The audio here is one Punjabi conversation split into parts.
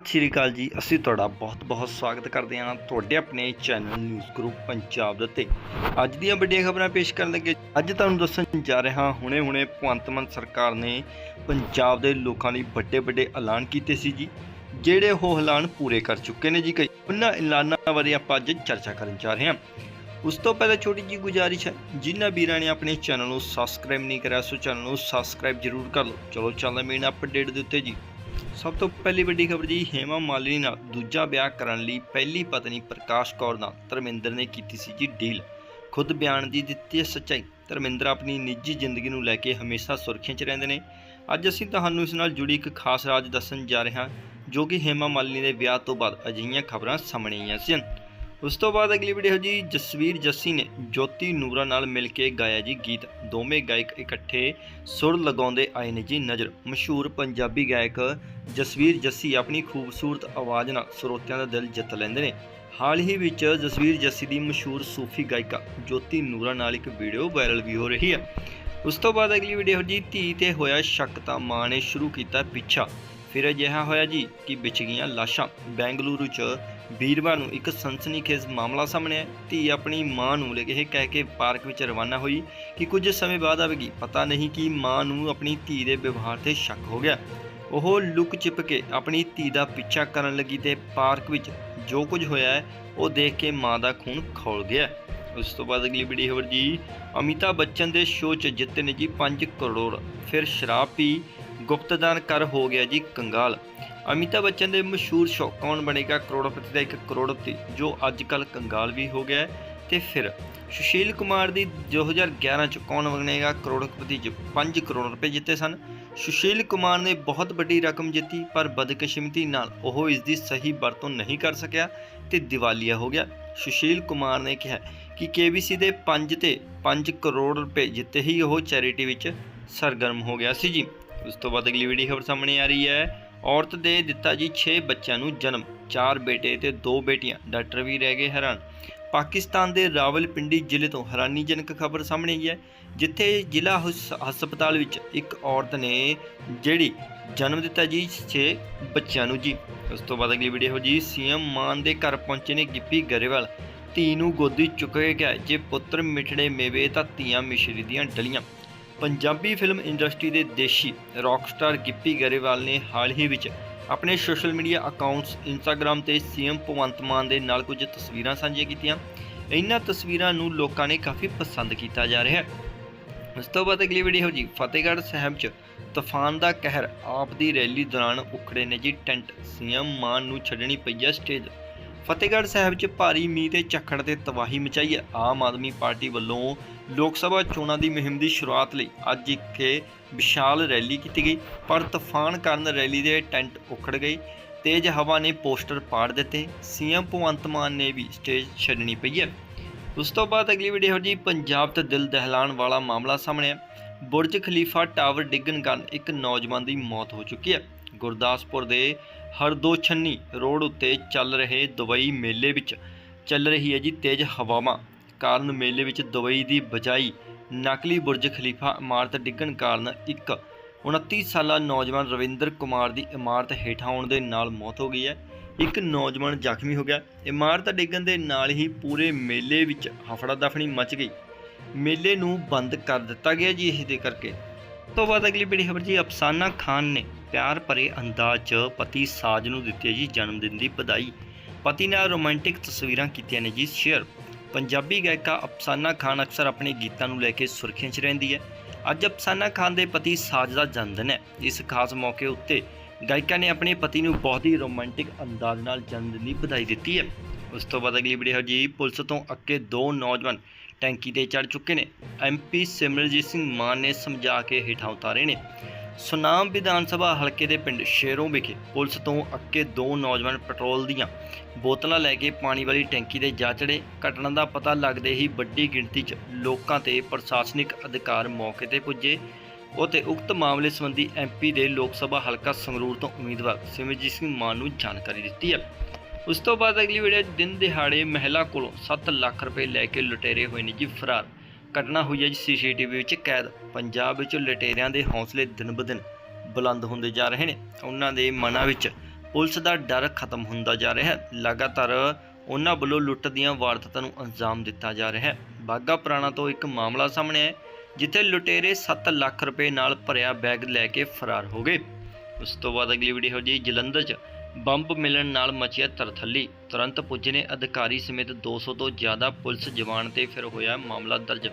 ਸਤਿ ਸ਼੍ਰੀ ਅਕਾਲ ਜੀ। ਅਸੀਂ ਤੁਹਾਡਾ ਬਹੁਤ-ਬਹੁਤ ਸਵਾਗਤ ਕਰਦੇ ਹਾਂ ਤੁਹਾਡੇ ਆਪਣੇ ਚੈਨਲ ਨਿਊਜ਼ ਗਰੁੱਪ ਪੰਜਾਬ ਦੇ ਉੱਤੇ। ਅੱਜ ਦੀਆਂ ਵੱਡੀਆਂ ਖਬਰਾਂ ਪੇਸ਼ ਕਰਨ ਲੱਗੇ। ਅੱਜ ਤੁਹਾਨੂੰ ਦੱਸਣ ਜਾ ਰਿਹਾ ਹੁਣੇ-ਹੁਣੇ ਭਗਵੰਤ ਮਾਨ ਸਰਕਾਰ ਨੇ ਪੰਜਾਬ ਦੇ ਲੋਕਾਂ ਲਈ ਵੱਡੇ-ਵੱਡੇ ਐਲਾਨ ਕੀਤੇ ਸੀ ਜੀ। ਜਿਹੜੇ ਉਹ ਐਲਾਨ ਪੂਰੇ ਕਰ ਚੁੱਕੇ ਨੇ ਜੀ ਕਈ। ਉਹਨਾਂ ਐਲਾਨਾਂ ਬਾਰੇ ਆਪਾਂ ਅੱਜ ਚਰਚਾ ਕਰਨ ਜਾ ਰਹੇ ਹਾਂ। ਉਸ ਤੋਂ ਪਹਿਲਾਂ ਛੋਟੀ ਜੀ ਗੁਜ਼ਾਰਿਸ਼ ਹੈ, ਜਿਨ੍ਹਾਂ ਵੀਰਾਂ ਨੇ ਆਪਣੇ ਚੈਨਲ ਨੂੰ ਸਬਸਕ੍ਰਾਈਬ ਨਹੀਂ ਕਰਿਆ, ਸੋ ਚੈਨਲ ਨੂੰ ਸਬਸਕ੍ਰਾਈਬ ਜ਼ਰੂਰ ਕਰ ਲਓ। ਚਲੋ ਚੱਲਦੇ ਮੇਨ ਅਪਡੇਟ ਦੇ ਉੱਤੇ ਜੀ। ਸਭ ਤੋਂ ਪਹਿਲੀ ਵੱਡੀ ਖਬਰ ਜੀ, ਹੇਮਾ ਮਾਲਿਨੀ ਨਾਲ ਦੂਜਾ ਵਿਆਹ ਕਰਨ ਲਈ ਪਹਿਲੀ ਪਤਨੀ ਪ੍ਰਕਾਸ਼ ਕੌਰ ਨਾਲ ਧਰਮਿੰਦਰ ਨੇ ਕੀਤੀ ਸੀ ਜੀ ਡੀਲ। ਖੁਦ ਬਿਆਨ ਦੀ ਦਿੱਤੀ ਹੈ ਸੱਚਾਈ। ਧਰਮਿੰਦਰ ਆਪਣੀ ਨਿੱਜੀ ਜ਼ਿੰਦਗੀ ਨੂੰ ਲੈ ਕੇ ਹਮੇਸ਼ਾ ਸੁਰਖੀਆਂ 'ਚ ਰਹਿੰਦੇ ਨੇ। ਅੱਜ ਅਸੀਂ ਤੁਹਾਨੂੰ ਇਸ ਨਾਲ ਜੁੜੀ ਇੱਕ ਖਾਸ ਰਾਜ ਦੱਸਣ ਜਾ ਰਹੇ ਹਾਂ, ਜੋ ਕਿ ਹੇਮਾ ਮਾਲਿਨੀ ਦੇ ਵਿਆਹ ਤੋਂ ਬਾਅਦ ਅਜਿਹੀਆਂ ਖਬਰਾਂ ਸਾਹਮਣੇ ਆਈਆਂ ਸਨ। ਉਸ ਤੋਂ ਬਾਅਦ ਅਗਲੀ ਵੀਡੀਓ ਜੀ ਜਸਵੀਰ ਜੱਸੀ ਨੇ ਜੋਤੀ ਨੂਰਾ ਨਾਲ ਮਿਲ ਕੇ ਗਾਇਆ ਜੀ ਗੀਤ। ਦੋਵੇਂ ਗਾਇਕ ਇਕੱਠੇ ਸੁਰ ਲਗਾਉਂਦੇ ਆਏ ਨੇ ਜੀ ਨਜ਼ਰ। ਮਸ਼ਹੂਰ ਪੰਜਾਬੀ ਗਾਇਕ ਜਸਵੀਰ ਜੱਸੀ ਆਪਣੀ ਖੂਬਸੂਰਤ ਆਵਾਜ਼ ਨਾਲ ਸਰੋਤਿਆਂ ਦਾ ਦਿਲ ਜਿੱਤ ਲੈਂਦੇ ਨੇ। ਹਾਲ ਹੀ ਵਿੱਚ ਜਸਵੀਰ ਜੱਸੀ ਦੀ ਮਸ਼ਹੂਰ ਸੂਫੀ ਗਾਇਕਾ ਜੋਤੀ ਨੂਰਾ ਨਾਲ ਇੱਕ ਵੀਡੀਓ ਵਾਇਰਲ ਵੀ ਹੋ ਰਹੀ ਹੈ। ਉਸ ਤੋਂ ਬਾਅਦ ਅਗਲੀ ਵੀਡੀਓ ਜੀ ਧੀ ਤੇ ਹੋਇਆ ਸ਼ੱਕ ਤਾਂ ਮਾਂ ਨੇ ਸ਼ੁਰੂ ਕੀਤਾ ਪਿੱਛਾ। ਫਿਰ ਅਜਿਹਾ ਹੋਇਆ ਜੀ ਕਿ ਵਿਛ ਗਈਆਂ ਲਾਸ਼ਾਂ ਬੈਂਗਲੁਰੂ 'ਚ ਵੀਰਵਾਰ ਨੂੰ ਇੱਕ ਸਨਸਨੀਖੇਜ਼ ਮਾਮਲਾ ਸਾਹਮਣੇ ਆਇਆ। ਧੀ ਆਪਣੀ ਮਾਂ ਨੂੰ ਲੈ ਕੇ ਕਹਿ ਕੇ ਪਾਰਕ ਵਿੱਚ ਰਵਾਨਾ ਹੋਈ ਕਿ ਕੁਝ ਸਮੇਂ ਬਾਅਦ ਆਵੇਗੀ। ਪਤਾ ਨਹੀਂ ਕਿ ਮਾਂ ਨੂੰ ਆਪਣੀ ਧੀ ਦੇ ਵਿਵਹਾਰ ਤੇ ਸ਼ੱਕ ਹੋ ਗਿਆ। ਉਹ ਲੁਕ ਚਿਪ ਕੇ ਆਪਣੀ ਧੀ ਦਾ ਪਿੱਛਾ ਕਰਨ ਲੱਗੀ ਤੇ ਪਾਰਕ ਵਿੱਚ ਜੋ ਕੁਝ ਹੋਇਆ ਹੈ, ਉਹ ਦੇਖ ਕੇ ਮਾਂ ਦਾ ਖੂਨ ਖੋਲ ਗਿਆ। ਉਸ ਤੋਂ ਬਾਅਦ ਅਗਲੀ ਵੀਡੀਓ ਖਬਰ ਜੀ, ਅਮਿਤਾਭ ਬੱਚਨ ਦੇ ਸ਼ੋਅ 'ਚ ਜਿੱਤੇ ਨੇ ਜੀ 5 ਕਰੋੜ। ਫਿਰ ਸ਼ਰਾਬ ਪੀ ਗੁਪਤਦਾਨ ਕਰ ਹੋ ਗਿਆ ਜੀ ਕੰਗਾਲ। ਅਮਿਤਾਭ ਬੱਚਨ ਦੇ ਮਸ਼ਹੂਰ ਸ਼ੋਅ ਕੌਣ ਬਣੇਗਾ? ਕਰੋੜਪਤੀ ਦਾ ਇੱਕ ਕਰੋੜਪਤੀ, ਜੋ ਅੱਜ ਕੱਲ ਕੰਗਾਲ ਵੀ ਹੋ ਗਿਆ ਹੈ। ਤੇ ਫਿਰ ਸੁਸ਼ੀਲ ਕੁਮਾਰ ਦੀ 2011 ਚ ਕੌਣ ਬਣੇਗਾ? ਕਰੋੜਪਤੀ ਚ 5 ਕਰੋੜ ਰੁਪਏ ਜਿੱਤੇ ਸਨ। ਸੁਸ਼ੀਲ ਕੁਮਾਰ ਨੇ ਬਹੁਤ ਵੱਡੀ ਰਕਮ ਜਿੱਤੀ, ਪਰ ਬਦਕਿਸਮਤੀ ਨਾਲ ਉਹ ਇਸ ਦੀ ਸਹੀ ਵਰਤੋਂ ਨਹੀਂ ਕਰ ਸਕਿਆ ਤੇ ਦਿਵਾਲੀਆ ਹੋ ਗਿਆ। ਸੁਸ਼ੀਲ ਕੁਮਾਰ ਨੇ ਕਿਹਾ ਕਿ KBC ਦੇ 5 ਤੇ 5 ਕਰੋੜ ਰੁਪਏ ਜਿੱਤੇ ਹੀ ਉਹ ਚੈਰਿਟੀ ਵਿੱਚ ਸਰਗਰਮ ਹੋ ਗਿਆ ਸੀ ਜੀ। ਉਸ ਤੋਂ ਬਾਅਦ ਅਗਲੀ ਵੀਡੀਓ ਖਬਰ ਸਾਹਮਣੇ ਆ ਰਹੀ ਹੈ। ਔਰਤ ਦੇ ਦਿੱਤਾ ਜੀ 6 ਬੱਚਿਆਂ ਨੂੰ ਜਨਮ 4 ਬੇਟੇ ਤੇ 2 ਬੇਟੀਆਂ, ਡਾਕਟਰ ਵੀ ਰਹਿ ਗਏ ਹੈਰਾਨ। ਪਾਕਿਸਤਾਨ ਦੇ ਰਾਵਲਪਿੰਡੀ ਜ਼ਿਲ੍ਹੇ ਤੋਂ ਹੈਰਾਨੀਜਨਕ ਖਬਰ ਸਾਹਮਣੇ ਆਈ ਹੈ, ਜਿੱਥੇ ਜ਼ਿਲ੍ਹਾ ਹਸ- ਹਸਪਤਾਲ ਵਿੱਚ ਇੱਕ ਔਰਤ ਨੇ ਜਿਹੜੀ ਜਨਮ ਦਿੱਤਾ ਜੀ 6 ਬੱਚਿਆਂ ਨੂੰ ਜੀ। ਉਸ ਤੋਂ ਬਾਅਦ ਅਗਲੀ ਵੀਡੀਓ ਜੀ, ਸੀਐਮ ਮਾਨ ਦੇ ਘਰ ਪਹੁੰਚੇ ਨੇ ਗਿੱਪੀ ਗਰੇਵਾਲ। ਧੀ ਨੂੰ ਗੋਦੀ ਚੁੱਕ ਕੇ ਗਿਆ ਜੇ ਪੁੱਤਰ ਮਿਠੜੇ ਮੇਵੇ ਤਾਂ ਧੀਆਂ ਮਿਸ਼ਰੀ ਦੀਆਂ ਡਲੀਆਂ। ਪੰਜਾਬੀ ਫਿਲਮ ਇੰਡਸਟਰੀ ਦੇ ਦੇਸ਼ੀ ਰੌਕਸਟਾਰ ਗਿੱਪੀ ਗਰੇਵਾਲ ਨੇ ਹਾਲ ਹੀ ਵਿੱਚ ਆਪਣੇ ਸੋਸ਼ਲ ਮੀਡੀਆ ਅਕਾਊਂਟਸ ਇੰਸਟਾਗ੍ਰam ਤੇ ਸੀਐਮ ਭਗਵੰਤ ਮਾਨ ਦੇ ਨਾਲ ਕੁਝ ਤਸਵੀਰਾਂ ਸਾਂਝੀਆਂ ਕੀਤੀਆਂ। ਇਹਨਾਂ ਤਸਵੀਰਾਂ ਨੂੰ ਲੋਕਾਂ ਨੇ ਕਾਫੀ ਪਸੰਦ ਕੀਤਾ ਜਾ ਰਿਹਾ ਹੈ। ਉਸ ਤੋਂ ਬਾਅਦ ਅਗਲੀ ਵੀਡੀਓ ਜੀ, ਫਤਿਹਗੜ੍ਹ ਸਾਹਿਬ 'ਚ ਤੂਫਾਨ ਦਾ ਕਹਿਰ, ਆਪ ਦੀ ਰੈਲੀ ਦੌਰਾਨ ਉਖੜੇ ਨੇ ਜੀ ਟੈਂਟ। ਸੀਐਮ ਮਾਨ ਨੂੰ ਛੱਡਣੀ ਪਈ ਹੈ ਸਟੇਜ। ਫਤਿਹਗੜ੍ਹ ਸਾਹਿਬ 'ਚ ਭਾਰੀ ਮੀਂਹ ਤੇ ਝੱਖੜ ਤੇ ਤਬਾਹੀ ਮਚਾਈ ਹੈ। ਆਮ ਆਦਮੀ ਪਾਰਟੀ ਵੱਲੋਂ ਲੋਕ ਸਭਾ ਚੋਣਾਂ ਦੀ ਮੁਹਿੰਮ ਦੀ ਸ਼ੁਰੂਆਤ ਲਈ ਅੱਜ ਇੱਥੇ ਵਿਸ਼ਾਲ ਰੈਲੀ ਕੀਤੀ ਗਈ, ਪਰ ਤੂਫਾਨ ਕਾਰਨ ਰੈਲੀ ਦੇ ਟੈਂਟ ਉਖੜ ਗਏ। ਤੇਜ਼ ਹਵਾ ਨੇ ਪੋਸਟਰ ਪਾੜ ਦਿੱਤੇ। ਸੀਐਮ ਭਗਵੰਤ ਮਾਨ ਨੇ ਵੀ ਸਟੇਜ ਛੱਡਣੀ ਪਈ ਹੈ। ਉਸ ਤੋਂ ਬਾਅਦ ਅਗਲੀ ਵੀਡੀਓ ਜੀ, ਪੰਜਾਬ ਤੇ ਦਿਲ ਦਹਿਲਾਣ ਵਾਲਾ ਮਾਮਲਾ ਸਾਹਮਣੇ ਹੈ ਬੁਰਜ ਖਲੀਫਾ ਟਾਵਰ ਡਿੱਗਣ ਕਾਰਨ ਇੱਕ ਨੌਜਵਾਨ ਦੀ ਮੌਤ ਹੋ ਚੁੱਕੀ ਹੈ। ਗੁਰਦਾਸਪੁਰ ਦੇ ਹਰਦੋ ਰੋਡ ਉੱਤੇ ਚੱਲ ਰਹੇ ਦੁਬਈ ਮੇਲੇ ਵਿੱਚ ਚੱਲ ਰਹੀ ਹੈ ਜੀ ਤੇਜ਼ ਹਵਾਵਾਂ ਕਾਰਨ ਮੇਲੇ ਵਿੱਚ ਦੁਬਈ ਦੀ ਬਜਾਈ ਨਕਲੀ ਬੁਰਜ ਖਲੀਫਾ ਇਮਾਰਤ ਡਿੱਗਣ ਕਾਰਨ ਇੱਕ 29 ਸਾਲਾ ਨੌਜਵਾਨ ਰਵਿੰਦਰ ਕੁਮਾਰ ਦੀ ਇਮਾਰਤ ਹੇਠਾਂ ਆਉਣ ਦੇ ਨਾਲ ਮੌਤ ਹੋ ਗਈ ਹੈ। ਇੱਕ ਨੌਜਵਾਨ ਜ਼ਖਮੀ ਹੋ ਗਿਆ। ਇਮਾਰਤ ਡਿੱਗਣ ਦੇ ਨਾਲ ਹੀ ਪੂਰੇ ਮੇਲੇ ਵਿੱਚ ਹਫੜਾ ਦਫੜੀ ਮਚ ਗਈ। ਮੇਲੇ ਨੂੰ ਬੰਦ ਕਰ ਦਿੱਤਾ ਗਿਆ ਜੀ, ਇਸ ਦੇ ਕਰਕੇ। ਉਸ ਤੋਂ ਬਾਅਦ ਅਗਲੀ ਬੜੀ ਖਬਰ ਜੀ, ਅਫਸਾਨਾ ਖਾਨ ਨੇ ਪਿਆਰ ਭਰੇ ਅੰਦਾਜ਼ 'ਚ ਪਤੀ ਸਾਜ ਨੂੰ ਦਿੱਤੀ ਹੈ ਜੀ ਜਨਮ ਦਿਨ ਦੀ ਵਧਾਈ। ਪਤੀ ਨਾਲ ਰੋਮਾਂਟਿਕ ਤਸਵੀਰਾਂ ਕੀਤੀਆਂ ਨੇ ਜੀ ਸ਼ੇਅਰ। ਪੰਜਾਬੀ ਗਾਇਕਾ ਅਫਸਾਨਾ ਖਾਨ ਅਕਸਰ ਆਪਣੇ ਗੀਤਾਂ ਨੂੰ ਲੈ ਕੇ ਸੁਰਖੀਆਂ 'ਚ ਰਹਿੰਦੀ ਹੈ। ਅੱਜ ਅਫਸਾਨਾ ਖਾਨ ਦੇ ਪਤੀ ਸਾਜ ਦਾ ਜਨਮ ਦਿਨ ਹੈ। ਇਸ ਖਾਸ ਮੌਕੇ ਉੱਤੇ ਗਾਇਕਾ ਨੇ ਆਪਣੇ ਪਤੀ ਨੂੰ ਬਹੁਤ ਹੀ ਰੋਮਾਂਟਿਕ ਅੰਦਾਜ਼ ਨਾਲ ਜਨਮ ਦਿਨ ਦੀ ਵਧਾਈ ਦਿੱਤੀ ਹੈ। ਉਸ ਤੋਂ ਬਾਅਦ ਅਗਲੀ ਵੀਡੀਓ ਜੀ ਪੁਲਿਸ ਤੋਂ ਅੱਕੇ ਦੋ ਨੌਜਵਾਨ ਟੈਂਕੀ ਤੇ ਚੜ ਚੁੱਕੇ ਨੇ। ਐਮਪੀ ਸਿਮਰਜੀਤ ਸਿੰਘ ਮਾਨ ਨੇ ਸਮਝਾ ਕੇ ਹੇਠਾਂ ਉਤਾਰੇ ਨੇ। ਸੁਨਾਮ ਵਿਧਾਨ ਸਭਾ ਹਲਕੇ ਦੇ ਪਿੰਡ ਸ਼ੇਰੋਂ ਵਿਖੇ ਪੁਲਿਸ ਤੋਂ ਅੱਕੇ ਦੋ ਨੌਜਵਾਨ ਪੈਟਰੋਲ ਦੀਆਂ ਬੋਤਲਾਂ ਲੈ ਕੇ ਪਾਣੀ ਵਾਲੀ ਟੈਂਕੀ ਤੇ ਜਾ ਚੜੇ। ਘਟਨਾ ਦਾ ਪਤਾ ਲੱਗਦੇ ਹੀ ਵੱਡੀ ਗਿਣਤੀ 'ਚ ਲੋਕਾਂ ਤੇ ਪ੍ਰਸ਼ਾਸਨਿਕ ਅਧਿਕਾਰ ਮੌਕੇ ਤੇ ਪੁੱਜੇ ਅਤੇ ਉਕਤ ਮਾਮਲੇ ਸੰਬੰਧੀ ਐਮਪੀ ਦੇ ਲੋਕ ਸਭਾ ਹਲਕਾ ਸੰਗਰੂਰ ਤੋਂ ਉਮੀਦਵਾਰ ਸਿਮਰਜੀਤ ਸਿੰਘ ਮਾਨ ਨੂੰ ਜਾਣਕਾਰੀ ਦਿੱਤੀ ਹੈ। ਉਸ ਤੋਂ ਬਾਅਦ ਅਗਲੀ ਵੀਡੀਓ ਦਿਨ ਦਿਹਾੜੇ ਮਹਿਲਾ ਕੋਲੋਂ 7 ਲੱਖ ਰੁਪਏ ਲੈ ਕੇ ਲੁਟੇਰੇ ਹੋਏ ਨੇ ਜੀ ਫਰਾਰ। ਘਟਨਾ ਹੋਈ ਹੈ ਜੀ ਸੀਸੀਟੀਵੀ ਵਿੱਚ, ਕੈਦ ਪੰਜਾਬ ਵਿੱਚ ਲੁਟੇਰਿਆਂ ਦੇ ਹੌਸਲੇ ਦਿਨ ਬਦਿਨ ਬੁਲੰਦ ਹੁੰਦੇ ਜਾ ਰਹੇ ਨੇ। ਉਹਨਾਂ ਦੇ ਮਨਾਂ ਵਿੱਚ ਪੁਲਿਸ ਦਾ ਡਰ ਖਤਮ ਹੁੰਦਾ ਜਾ ਰਿਹਾ ਹੈ। ਲਗਾਤਾਰ ਉਹਨਾਂ ਵੱਲੋਂ ਲੁੱਟ ਦੀਆਂ ਵਾਰਦਾਤਾਂ ਨੂੰ ਅੰਜਾਮ ਦਿੱਤਾ ਜਾ ਰਿਹਾ ਹੈ। ਬਾਗਾ ਪੁਰਾਣਾ ਤੋਂ ਇੱਕ ਮਾਮਲਾ ਸਾਹਮਣੇ ਆਇਆ ਜਿੱਥੇ ਲੁਟੇਰੇ 7 ਲੱਖ ਰੁਪਏ ਨਾਲ ਭਰਿਆ ਬੈਗ ਲੈ ਕੇ ਫਰਾਰ ਹੋ ਗਏ। ਉਸ ਤੋਂ ਬਾਅਦ ਅਗਲੀ ਵੀਡੀਓ ਜੀ ਜਲੰਧਰ 'ਚ ਬੰਬ ਮਿਲਣ ਨਾਲ ਮਚਿਆ ਤਰਥੱਲੀ। ਤੁਰੰਤ ਪੁੱਜੇ ਅਧਿਕਾਰੀ ਸਮੇਤ 200 ਤੋਂ ਜ਼ਿਆਦਾ ਪੁਲਿਸ ਜਵਾਨ ਤੇ ਫਿਰ ਹੋਇਆ ਮਾਮਲਾ ਦਰਜ।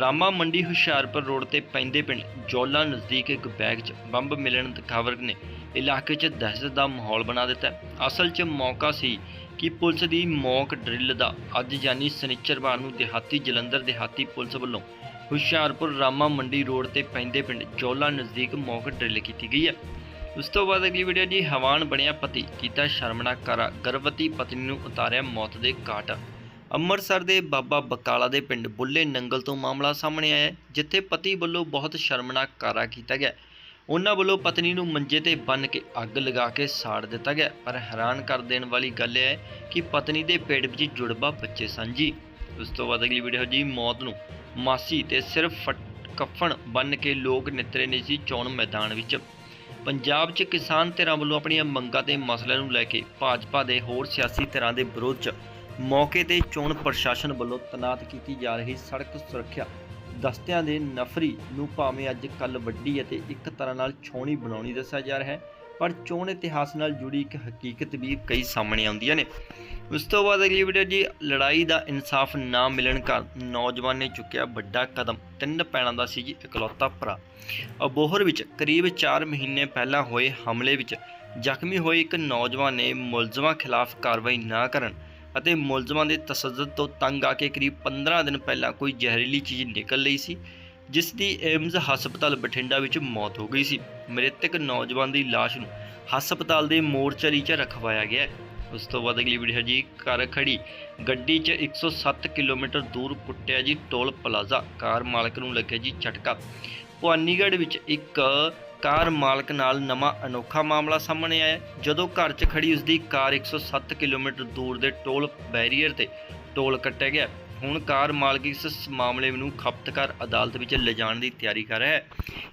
ਰਾਮਾ ਮੰਡੀ ਹੁਸ਼ਿਆਰਪੁਰ ਰੋਡ ਤੇ ਪੈਂਦੇ ਪਿੰਡ ਜੋਲਾ ਨਜ਼ਦੀਕ ਇੱਕ ਬੈਗ 'ਚ ਬੰਬ ਮਿਲਣ ਦੀ ਖਬਰ ਨੇ ਇਲਾਕੇ 'ਚ ਦਹਿਸ਼ਤ ਦਾ ਮਾਹੌਲ ਬਣਾ ਦਿੱਤਾ। ਅਸਲ 'ਚ ਮੌਕਾ ਸੀ ਕਿ ਪੁਲਿਸ ਦੀ ਮੌਕ ਡਰਿੱਲ ਦਾ। ਅੱਜ ਯਾਨੀ ਸ਼ਨਿਚਰਵਾਰ ਨੂੰ ਦਿਹਾਤੀ ਜਲੰਧਰ ਦਿਹਾਤੀ ਪੁਲਿਸ ਵੱਲੋਂ ਹੁਸ਼ਿਆਰਪੁਰ ਰਾਮਾ ਮੰਡੀ ਰੋਡ ਤੇ ਪੈਂਦੇ ਪਿੰਡ ਜੋਲਾ ਨਜ਼ਦੀਕ ਮੌਕ ਡਰਿੱਲ ਕੀਤੀ ਗਈ ਹੈ। ਉਸ ਤੋਂ ਬਾਅਦ ਅਗਲੀ ਵੀਡੀਓ ਜੀ, ਹਵਾਨ ਬਣਿਆ ਪਤੀ, ਕੀਤਾ ਸ਼ਰਮਨਾਕ ਕਾਰਾ, ਗਰਭਵਤੀ ਪਤਨੀ ਨੂੰ ਉਤਾਰਿਆ ਮੌਤ ਦੇ ਘਾਟ। ਅੰਮ੍ਰਿਤਸਰ ਦੇ ਬਾਬਾ ਬਕਾਲਾ ਦੇ ਪਿੰਡ ਬੁੱਲੇ ਨੰਗਲ ਤੋਂ ਮਾਮਲਾ ਸਾਹਮਣੇ ਆਇਆ ਜਿੱਥੇ ਪਤੀ ਵੱਲੋਂ ਬਹੁਤ ਸ਼ਰਮਨਾਕ ਕਾਰਾ ਕੀਤਾ ਗਿਆ ਉਹਨਾਂ ਵੱਲੋਂ ਪਤਨੀ ਨੂੰ ਮੰਜੇ ਤੇ ਬੰਨ੍ਹ ਕੇ ਅੱਗ ਲਗਾ ਕੇ ਸਾੜ ਦਿੱਤਾ ਗਿਆ ਪਰ ਹੈਰਾਨ ਕਰ ਦੇਣ ਵਾਲੀ ਗੱਲ ਇਹ ਹੈ ਕਿ ਪਤਨੀ ਦੇ ਪੇਟ ਵਿੱਚ ਜੁੜਵਾ ਬੱਚੇ ਸਨ ਜੀ। ਉਸ ਤੋਂ ਬਾਅਦ ਅਗਲੀ ਵੀਡੀਓ ਜੀ, ਮੌਤ ਨੂੰ ਮਾਸੀ ਤੇ ਸਿਰਫ ਫਟ- ਕਫਨ ਬੰਨ੍ਹ ਕੇ ਲੋਕ ਨਿਤਰੇ ਨੇ ਸੀ ਚੋਣ ਮੈਦਾਨ ਵਿੱਚ। ਪੰਜਾਬ 'ਚ ਕਿਸਾਨ ਧਿਰਾਂ ਵੱਲੋਂ ਆਪਣੀਆਂ ਮੰਗਾਂ ਤੇ ਮਸਲਿਆਂ ਨੂੰ ਲੈ ਕੇ ਭਾਜਪਾ ਦੇ ਹੋਰ ਸਿਆਸੀ ਧਿਰਾਂ ਦੇ ਵਿਰੋਧ 'ਚ ਮੌਕੇ ਤੇ ਚੋਣ ਪ੍ਰਸ਼ਾਸਨ ਵੱਲੋਂ ਤੈਨਾਤ ਕੀਤੀ ਜਾ ਰਹੀ ਸੜਕ ਸੁਰੱਖਿਆ ਦਸਤਿਆਂ ਦੇ ਨਫਰੀ ਨੂੰ ਭਾਵੇਂ ਅੱਜ ਕੱਲ ਵੱਡੀ ਅਤੇ ਇੱਕ ਤਰ੍ਹਾਂ ਨਾਲ ਛੋਣੀ ਬਣਾਉਣੀ ਦੱਸਿਆ ਜਾ ਰਿਹਾ ਹੈ। ਪਰ ਚੋਣ ਇਤਿਹਾਸ ਨਾਲ ਜੁੜੀ ਇੱਕ ਹਕੀਕਤ ਵੀ ਕਈ ਸਾਹਮਣੇ ਆਉਂਦੀਆਂ ਨੇ। ਉਸ ਤੋਂ ਬਾਅਦ ਅਗਲੀ ਵੀਡੀਓ ਜੀ, ਲੜਾਈ ਦਾ ਇਨਸਾਫ ਨਾ ਮਿਲਣ ਕਾਰਨ ਨੌਜਵਾਨ ਨੇ ਚੁੱਕਿਆ ਵੱਡਾ ਕਦਮ। ਤਿੰਨ ਪੈਣਾ ਦਾ ਸੀ ਜੀ, ਇਕਲੌਤਾ ਭਰਾ। ਅਬੋਹਰ ਵਿੱਚ ਕਰੀਬ 4 ਮਹੀਨੇ ਪਹਿਲਾਂ ਹੋਏ ਹਮਲੇ ਵਿੱਚ ਜ਼ਖਮੀ ਹੋਏ ਇੱਕ ਨੌਜਵਾਨ ਨੇ ਮੁਲਜ਼ਮਾਂ ਖਿਲਾਫ ਕਾਰਵਾਈ ਨਾ ਕਰਨ ਅਤੇ ਮੁਲਜ਼ਮਾਂ ਦੇ ਤਸੱਦਦ ਤੋਂ ਤੰਗ ਆ ਕੇ ਕਰੀਬ 15 ਦਿਨ ਪਹਿਲਾਂ ਕੋਈ ਜ਼ਹਿਰੀਲੀ ਚੀਜ਼ ਨਿਕਲ ਲਈ ਸੀ। ਜਿਸ ਦੀ ਏਮਜ਼ ਹਸਪਤਾਲ ਬਠਿੰਡਾ ਵਿੱਚ ਮੌਤ ਹੋ ਗਈ ਸੀ। ਮ੍ਰਿਤਕ ਨੌਜਵਾਨ ਦੀ ਲਾਸ਼ ਨੂੰ ਹਸਪਤਾਲ ਦੇ ਮੋਰਚਰੀ 'ਚ ਰਖਵਾਇਆ ਗਿਆ ਹੈ। ਉਸ ਤੋਂ ਬਾਅਦ ਅਗਲੀ ਵੀਡੀਓ ਹੈ ਜੀ ਕਾਰ ਖੜੀ ਗੱਡੀ 'ਚ 107 ਕਿਲੋਮੀਟਰ ਦੂਰ ਪੁੱਟਿਆ ਜੀ ਟੋਲ ਪਲਾਜ਼ਾ। ਕਾਰ ਮਾਲਕ ਨੂੰ ਲੱਗਿਆ ਜੀ ਝਟਕਾ। ਭਵਾਨੀਗੜ੍ਹ ਵਿੱਚ ਇੱਕ ਕਾਰ ਮਾਲਕ ਨਾਲ ਨਵਾਂ ਅਨੋਖਾ ਮਾਮਲਾ ਸਾਹਮਣੇ ਆਇਆ ਜਦੋਂ ਘਰ 'ਚ ਖੜੀ ਉਸ ਦੀ ਕਾਰ 107 ਕਿਲੋਮੀਟਰ ਦੂਰ ਦੇ ਟੋਲ ਬੈਰੀਅਰ ਤੇ ਟੋਲ ਕੱਟਿਆ ਗਿਆ। ਹੁਣ ਕਾਰ ਮਾਲਕ ਇਸ ਮਾਮਲੇ ਨੂੰ ਖਪਤਕਾਰ ਅਦਾਲਤ ਵਿੱਚ ਲਿਜਾਣ ਦੀ ਤਿਆਰੀ ਕਰ ਰਿਹਾ ਹੈ।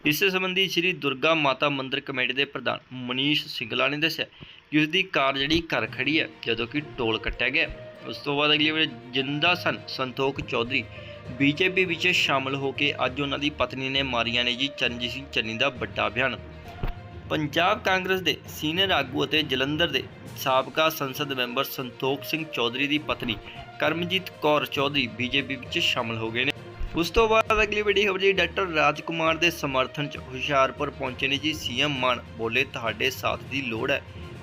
ਇਸ ਸੰਬੰਧੀ ਸ੍ਰੀ ਦੁਰਗਾ ਮਾਤਾ ਮੰਦਿਰ ਕਮੇਟੀ ਦੇ ਪ੍ਰਧਾਨ ਮਨੀਸ਼ ਸਿੰਗਲਾ ਨੇ ਦੱਸਿਆ ਕਿ ਉਸ ਦੀ ਕਾਰ ਜਿਹੜੀ ਘਰ ਖੜੀ ਹੈ, ਜਦੋਂ ਕਿ ਟੋਲ ਕੱਟਿਆ ਗਿਆ। ਉਸ ਤੋਂ ਬਾਅਦ ਅਗਲੀ ਵਾਰ ਜਿੰਦਾ ਸਨ ਸੰਤੋਖ ਚੌਧਰੀ ਬੀਜੇਪੀ ਵਿੱਚ ਸ਼ਾਮਲ ਹੋ ਕੇ ਅੱਜ ਉਹਨਾਂ ਦੀ ਪਤਨੀ ਨੇ ਮਾਰੀਆਂ ਨੇ ਜੀ ਚਰਨਜੀਤ ਸਿੰਘ ਚੰਨੀ ਦਾ ਵੱਡਾ ਬਿਆਨ ਪੰਜਾਬ ਕਾਂਗਰਸ ਦੇ ਸੀਨੀਅਰ ਆਗੂ ਅਤੇ ਜਲੰਧਰ ਦੇ ਸਾਬਕਾ ਸੰਸਦ ਮੈਂਬਰ ਸੰਤੋਖ ਸਿੰਘ ਚੌਧਰੀ ਦੀ ਪਤਨੀ ਕਰਮਜੀਤ ਕੌਰ ਚੌਧਰੀ ਬੀਜੇਪੀ ਵਿੱਚ ਸ਼ਾਮਲ ਹੋ ਗਏ ਨੇ। ਉਸ ਤੋਂ ਬਾਅਦ ਅਗਲੀ ਵੱਡੀ ਖਬਰ ਜੀ, ਡਾਕਟਰ ਰਾਜਕੁਮਾਰ ਦੇ ਸਮਰਥਨ ਚ ਹੁਸ਼ਿਆਰਪੁਰ ਪਹੁੰਚੇ ਨੇ ਜੀ। ਸੀਐਮ ਮਾਨ ਬੋਲੇ, ਤੁਹਾਡੇ ਸਾਥ ਦੀ ਲੋੜ ਹੈ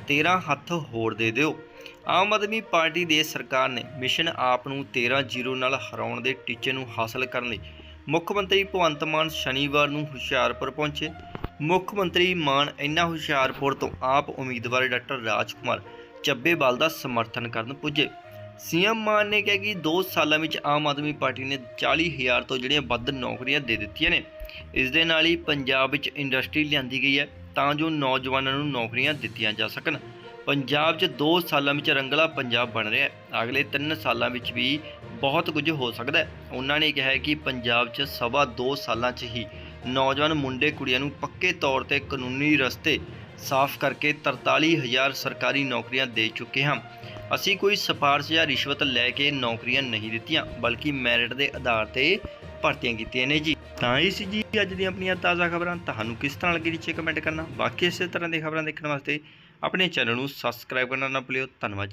13 ਹੱਥ ਹੋਰ ਦੇ ਦਿਓ। ਆਮ ਆਦਮੀ ਪਾਰਟੀ ਦੇ ਸਰਕਾਰ ਨੇ ਮਿਸ਼ਨ ਆਪ ਨੂੰ 13-0 ਨਾਲ ਹਰਾਉਣ ਦੇ ਟੀਚੇ ਨੂੰ ਹਾਸਲ ਕਰਨ ਲਈ ਮੁੱਖ ਮੰਤਰੀ ਭਗਵੰਤ ਮਾਨ ਸ਼ਨੀਵਾਰ ਨੂੰ ਹੁਸ਼ਿਆਰਪੁਰ ਪਹੁੰਚੇ। ਮੁੱਖ ਮੰਤਰੀ ਮਾਨ ਇੰਨਾ ਹੁਸ਼ਿਆਰਪੁਰ ਤੋਂ ਆਪ ਉਮੀਦਵਾਰ ਡਾਕਟਰ ਰਾਜਕੁਮਾਰ ਚੱਬੇਵਾਲ ਦਾ ਸਮਰਥਨ ਕਰਨ ਪੁੱਜੇ। ਸੀਐਮ ਮਾਨ ਨੇ ਕਿਹਾ ਕਿ 2 ਸਾਲਾਂ ਵਿੱਚ ਆਮ ਆਦਮੀ ਪਾਰਟੀ ਨੇ 40000 ਤੋਂ ਜਿਹੜੀਆਂ ਵੱਧ ਨੌਕਰੀਆਂ ਦੇ ਦਿੱਤੀਆਂ ਨੇ, ਇਸ ਦੇ ਨਾਲ ਹੀ ਪੰਜਾਬ ਵਿੱਚ ਇੰਡਸਟਰੀ ਲਿਆਂਦੀ ਗਈ ਹੈ ਤਾਂ ਜੋ ਨੌਜਵਾਨਾਂ ਨੂੰ ਨੌਕਰੀਆਂ ਦਿੱਤੀਆਂ ਜਾ ਸਕਣ। ਪੰਜਾਬ 'ਚ 2 ਸਾਲਾਂ ਵਿੱਚ ਰੰਗਲਾ ਪੰਜਾਬ ਬਣ ਰਿਹਾ ਹੈ। ਅਗਲੇ 3 ਸਾਲਾਂ ਵਿੱਚ ਵੀ ਬਹੁਤ ਕੁਝ ਹੋ ਸਕਦਾ ਹੈ। ਉਹਨਾਂ ਨੇ ਕਿਹਾ ਕਿ ਪੰਜਾਬ 'ਚ ਸਵਾ 2 ਸਾਲਾਂ 'ਚ ਹੀ ਨੌਜਵਾਨ ਮੁੰਡੇ ਕੁੜੀਆਂ ਨੂੰ ਪੱਕੇ ਤੌਰ ਤੇ ਕਾਨੂੰਨੀ ਰਸਤੇ ਸਾਫ਼ ਕਰਕੇ 43000 ਸਰਕਾਰੀ ਨੌਕਰੀਆਂ ਦੇ ਚੁੱਕੇ ਹਾਂ। ਅਸੀਂ ਕੋਈ ਸਿਫਾਰਸ਼ ਜਾਂ ਰਿਸ਼ਵਤ ਲੈ ਕੇ ਨੌਕਰੀਆਂ ਨਹੀਂ ਦਿੱਤੀਆਂ, ਬਲਕਿ ਮੈਰਿਟ ਦੇ ਆਧਾਰ ਤੇ ਭਰਤੀਆਂ ਕੀਤੀਆਂ ਨੇ ਜੀ। ਤਾਂ ਇਹ ਸੀ ਜੀ ਅੱਜ ਦੀਆਂ ਆਪਣੀਆਂ ਤਾਜ਼ਾ ਖਬਰਾਂ, ਤੁਹਾਨੂੰ ਕਿਸ ਤਰ੍ਹਾਂ ਲੱਗੀ ਨੀਚੇ ਕਮੈਂਟ ਕਰਨਾ? ਬਾਕੀ ਇਸੇ ਤਰ੍ਹਾਂ ਦੀਆਂ ਖਬਰਾਂ ਦੇਖਣ ਵਾਸਤੇ ਆਪਣੇ ਚੈਨਲ ਨੂੰ ਸਬਸਕ੍ਰਾਈਬ ਕਰਨਾ ਨਾ ਭੁੱਲਿਓ। ਧੰਨਵਾਦ ਜੀ।